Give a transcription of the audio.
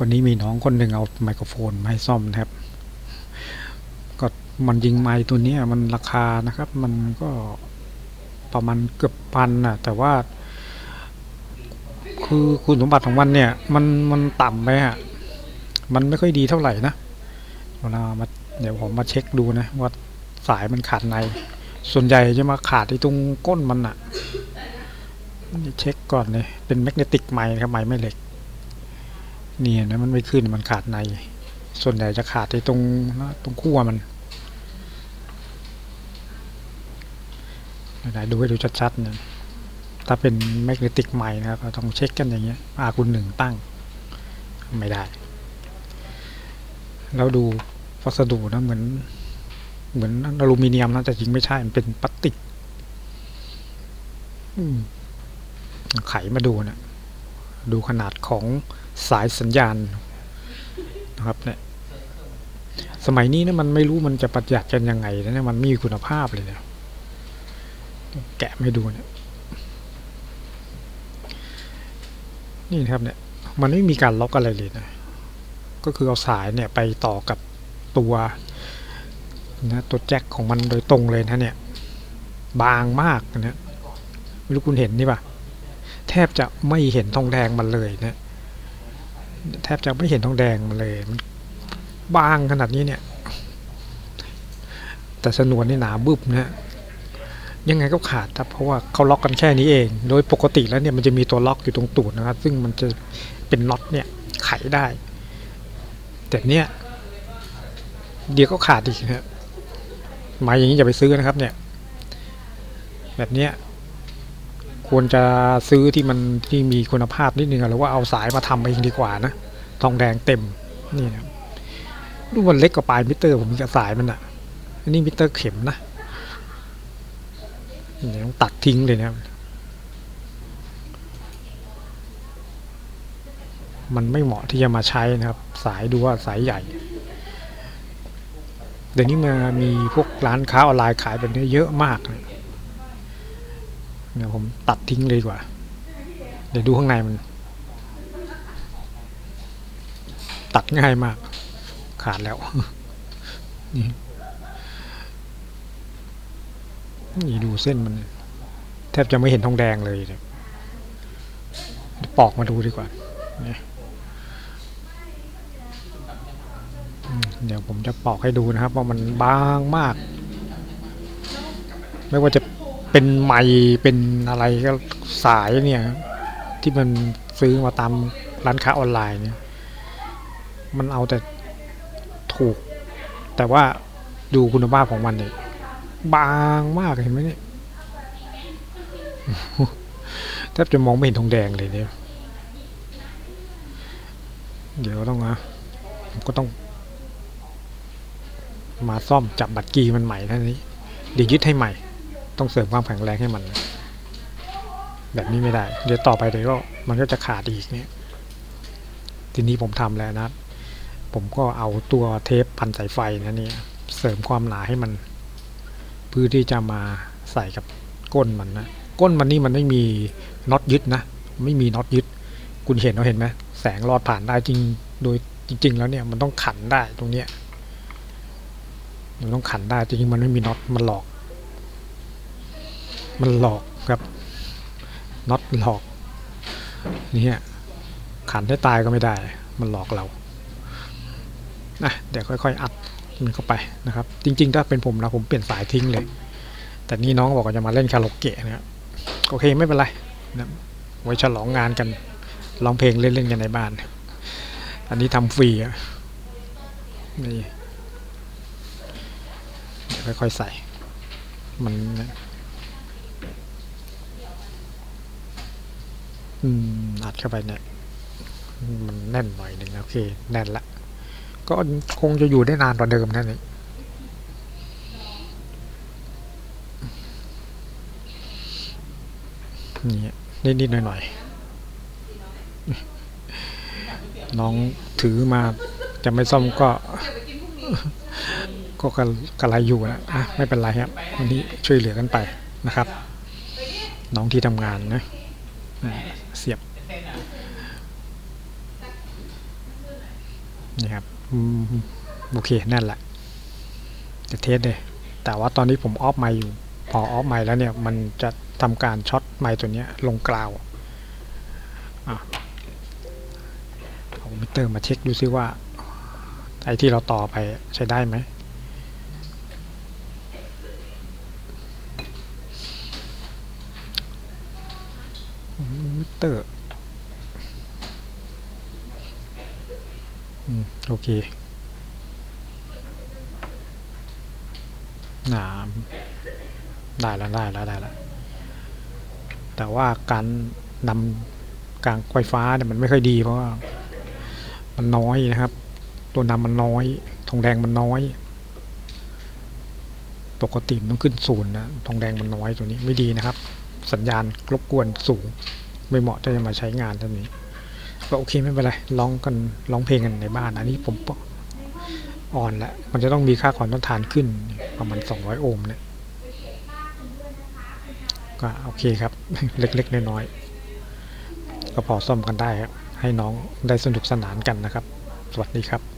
วันนี้มีน้องคนหนึ่งเอาไมโครโฟนมาให้ซ่อมนะครับ ก็มันยิงไมค์ตัวนี้มันราคานะครับ มันก็ประมาณเกือบพันน่ะแต่ว่า คือคุณสมบัติของมันเนี่ย มันมันต่ำไปฮะมันไม่ค่อยดีเท่าไหร่นะเวลามาเดี๋ยวผมมาเช็คดูนะ ว่าสายมันขาดใน ส่วนใหญ่จะมาขาดที่ตรงก้นมันอะเช็คก่อนเลยเป็นแมกเนติกไมค์ครับไมค์ไม่เหล็ก นี่ยนะมันไม่ขึ้นมันขาดใน ส่วนใหญ่จะขาดที่ตรงตรงขั้วมันไหนดูให้ดูชัดๆนี่ยถ้าเป็นแมกเนติกไมค์นะครับเราต้องเช็คกันอย่างเงี้ยอาคุณหนึ่งตั้ง ไม่ได้ แล้วดูวัสดุนะเหมือน เหมือนอลูมิเนียมนะแต่จริงไม่ใช่ มันเป็นพลาสติกอืมไขมาดูนะ ดูขนาดของสายสัญญาณนะครับเนี่ยสมัยนี้นะมันไม่รู้มันจะประหยัดกันยังไงนะเนี่ยมันไม่มีคุณภาพเลยเนี่ยแกะไม่ดูเนี่ยนี่นะครับเนี่ยมันไม่มีการล็อกอะไรเลยนะก็คือเอาสายเนี่ยไปต่อกับตัวนะตัวแจ็คของมันโดยตรงเลยนะเนี่ยบางมากนะไม่รู้คุณเห็นนี่ปะ บจะไม่เห็นทองแดงมันเลยนะแทบจะไม่เห็นทองแดงมันเลยมันบางขนาดนี้เนี่ย แต่สนวนนี่หนาบึบนะยังไงก็ขาดครับเพราะว่าเขาล็อกกันแค่นี้เอง โดยปกติแล้วเนี่ยมันจะมีตัวล็อกอยู่ตรงตูดนะครับ ซึ่งมันจะเป็นน็อตเนี่ยไขได้ แต่เนี่ย เดี๋ยวก็ขาดอีกนะหมายอย่างนี้อย่าไปซื้อนะครับ เนี่ย แบบเนี้ย ควรจะซื้อที่มันที่มีคุณภาพนิดนึงหรือว่าเอาสายมาทำเองดีกว่านะ ทองแดงเต็มนี่นะดูมันเล็กกว่าปลายมิเตอร์ผมมีกระสายมันอะอันนี้มิเตอร์เข็มนะนี่ต้องตัดทิ้งเลยนะมันไม่เหมาะที่จะมาใช้นะครับ สายดูว่าสายใหญ่ เดี๋ยวนี้มามีพวกร้านค้าออนไลน์ขายแบบนี้เยอะมากเลย เดี๋ยวผมตัดทิ้งเลยดีกว่า เดี๋ยวดูข้างในมัน ตัดง่ายมาก ขาดแล้ว นี่นี่ดูเส้นมัน แทบจะไม่เห็นทองแดงเลยเนี่ยปอกมาดูดีกว่าเดี๋ยวผมจะปอกให้ดูนะครับว่ามันบางมาก ไม่ว่าจะ เป็นไม้เป็นอะไรก็สายเนี่ย ที่มันซื้อมาตามร้านค้าออนไลน์เนี่ย มันเอาแต่ถูก แต่ว่าดูคุณภาพของมันเนี่ยบางมากเห็นไหมเนี่ยแทบจะมองไม่เห็นทองแดงเลยเนี่ย เดี๋ยวต้องนะผมก็ต้อง มาซ่อมจับบัตรกีมันใหม่ท่านี้ เดี๋ยวยึดให้ใหม่ ต้องเสริมความแข็งแรงให้มัน แบบนี้ไม่ได้ เดี๋ยวต่อไปเดี๋ยวก็มันก็จะขาดอีกเนี่ย ทีนี้ผมทำแล้วนะ ผมก็เอาตัวเทปพันสายไฟนะเนี่ยเสริมความหนาให้มันเพื่อที่จะมาใส่กับก้นมันนะก้นมันนี่มันไม่มีน็อตยึดนะไม่มีน็อตยึด คุณเห็นเราเห็นไหมแสงรอดผ่านได้จริงโดยจริง ๆ แล้วเนี่ยมันต้องขันได้ตรงเนี้ยมันต้องขันได้จริงๆมันไม่มีน็อตมันหลอก มันหลอกครับน็อตหลอกนี่ยขันให้ตายก็ไม่ได้ มันหลอกเรานะเดี๋ยวค่อยๆ อัดมันเข้าไปนะครับ จริง ๆ ถ้าเป็นผมนะผมเปลี่ยนสายทิ้งเลย แต่นี่น้องบอกว่าจะมาเล่นคาราโอเกะนะครับโอเคไม่เป็นไรนะไว้ฉลองงานกันร้องเพลงเล่นๆกันในบ้าน อันนี้ทำฟรีอะนี่เดี๋ยวค่อยๆใส่ มัน อืมอัดเข้าไปเนี่ยมันแน่นหน่อยหนึ่งโอเค แน่นละ ก็คงจะอยู่ได้นานกว่าเดิมนั่นเองนี่นิดๆหน่อยๆน้องถือมาจะไม่ซ่อมก็ ก็กระกระไรอยู่นะอะไม่เป็นไรครับวันนี้ช่วยเหลือกันไปนะครับ น้องที่ทำงานนะ เสียบนี่ครับโอเคนั่นแหละจะเทสเลย แต่ว่าตอนนี้ผมออฟไมค์อยู่ พอออฟไมค์แล้วเนี่ย มันจะทำการช็อตไมค์ตัวเนี้ยลงกราวอะเอามิเตอร์มาเช็คดูซิว่าไอ้ที่เราต่อไปใช้ได้ไหม มิ เตอร์อโอเคน่าได้แล้วได้แล้วได้แล้ว แต่ว่าการนำกลางไฟฟ้าเนี่ยมันไม่ค่อยดีเพราะว่า มันน้อยนะครับ ตัวนำมันน้อยทองแดงมันน้อย ปกติมันต้องขึ้นศูนย์นะทองแดงมันน้อยตัวนี้ไม่ดีนะครับ สัญญาณรบกวนสูง ไม่เหมาะที่จะมาใช้งานท่านี้ก็โอเคไม่เป็นไรร้องกันร้องเพลงกันในบ้านอันนี้ผมอ่อนแล้วมันจะต้องมีค่าความต้านทานขึ้นประมาณ 200 โอห์มเนี่ยก็โอเคครับ เล็กๆน้อยๆก็พอซ่อมกันได้ครับ ให้น้องได้สนุกสนานกันนะครับ สวัสดีครับ